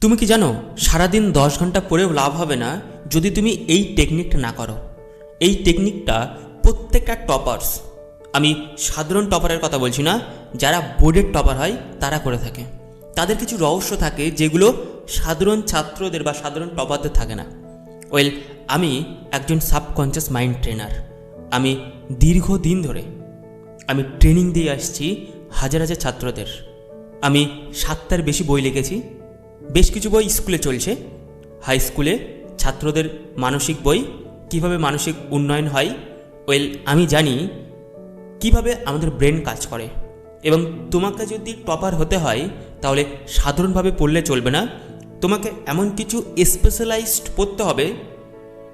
তুমি কি জানো, সারাদিন দশ ঘণ্টা পড়েও লাভ হবে না যদি তুমি এই টেকনিকটা না করো? এই টেকনিকটা প্রত্যেকটা টপার্স আমি সাধারণ টপারের কথা বলছি না, যারা বোর্ডের টপার হয়, তারা করে থাকে। তাদের কিছু রহস্য থাকে যেগুলো সাধারণ ছাত্রদের বা সাধারণ টপারদের থাকে না। ওয়েল আমি একজন সাবকনসিয়াস মাইন্ড ট্রেনার আমি দীর্ঘদিন ধরে আমি ট্রেনিং দিয়ে আসছি হাজার হাজার ছাত্রদের। আমি সাতটার বেশি বই লিখেছি বেশ কিছু বই স্কুলে চলছে। হাই স্কুলে ছাত্রদের মানসিক বই, কীভাবে মানসিক উন্নয়ন হয় ওয়েল আমি জানি কীভাবে আমাদের ব্রেন কাজ করে। এবং তোমাকে যদি টপার হতে হয়, তাহলে সাধারণভাবে পড়লে চলবে না। তোমাকে এমন কিছু স্পেশালাইজড পড়তে হবে,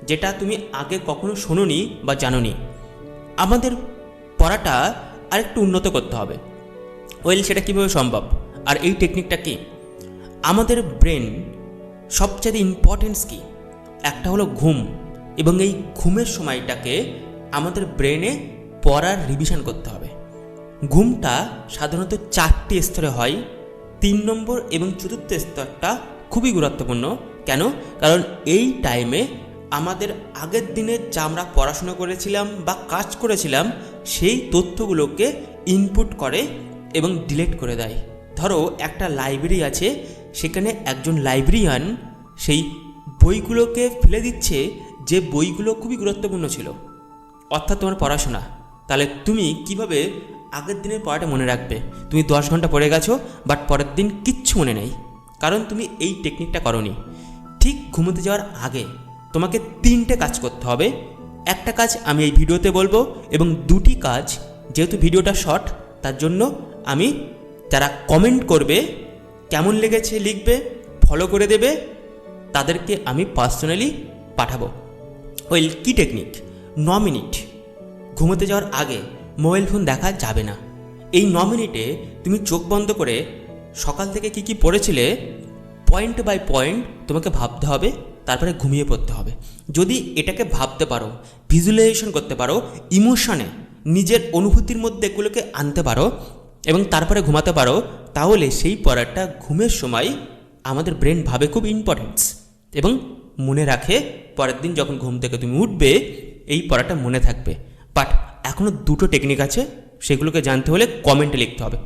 যেটা তুমি আগে কখনো শোনোনি বা জানোনি। আমাদের পড়াটা আরেকটু উন্নত করতে হবে। ওয়েল সেটা কীভাবে সম্ভব? আর এই টেকনিকটা কি? আমাদের ব্রেন সবচেয়ে ইম্পর্টেন্স কি? একটা হলো ঘুম এবং এই ঘুমের সময়টাকে আমাদের ব্রেনে পড়ার রিভিশন করতে হবে। ঘুমটা সাধারণত চারটি স্তরে হয়, তিন নম্বর এবং চতুর্থ স্তরটা খুবই গুরুত্বপূর্ণ। কেন? কারণ এই টাইমে আমাদের আগের দিনে যা আমরা পড়াশোনা করেছিলাম বা কাজ করেছিলাম, সেই তথ্যগুলোকে ইনপুট করে এবং ডিলেট করে দেয়। ধরো একটা লাইব্রেরি আছে সেখানে একজন লাইব্রেরিয়ান সেই বইগুলোকে ফেলে দিচ্ছে যে বইগুলো খুবই গুরুত্বপূর্ণ ছিল। অর্থাৎ তোমার পড়াশোনা। তাহলে তুমি কীভাবে আগের দিনের পড়াটা মনে রাখবে? তুমি দশ ঘণ্টা পড়ে গেছো বাট পরের দিন কিচ্ছু মনে নেই। কারণ তুমি এই টেকনিকটা করনি। ঠিক ঘুমোতে যাওয়ার আগে তোমাকে তিনটে কাজ করতে হবে। একটা কাজ আমি এই ভিডিওতে বলব এবং দুটি কাজ, যেহেতু ভিডিওটা শর্ট, তার জন্য আমি যারা কমেন্ট করবে কেমন লেগেছে লিখবে ফলো করে দেবে, তাদেরকে আমি পার্সোনালি পাঠাবো। ওয়েল কি টেকনিক ন মিনিট ঘুমোতে যাওয়ার আগে মোবাইল ফোন দেখা যাবে না। এই ন মিনিটে তুমি চোখ বন্ধ করে সকাল থেকে কি কি পড়েছিলে পয়েন্ট বাই পয়েন্ট তোমাকে ভাবতে হবে, তারপরে ঘুমিয়ে পড়তে হবে। যদি এটাকে ভাবতে পারো ভিজুয়ালাইজেশন করতে পারো ইমোশনে নিজের অনুভূতির মধ্যে এগুলোকে আনতে পারো এবং তারপরে ঘুমাতে পারো তাহলে সেই পড়াটা ঘুমের সময় আমাদের ব্রেন ভাবে খুব ইম্পর্টেন্স এবং মনে রাখে পরের দিন যখন ঘুম থেকে তুমি উঠবে, এই পড়াটা মনে থাকবে। বাট এখনও দুটো টেকনিক আছে, সেগুলোকে জানতে হলে কমেন্টে লিখতে হবে।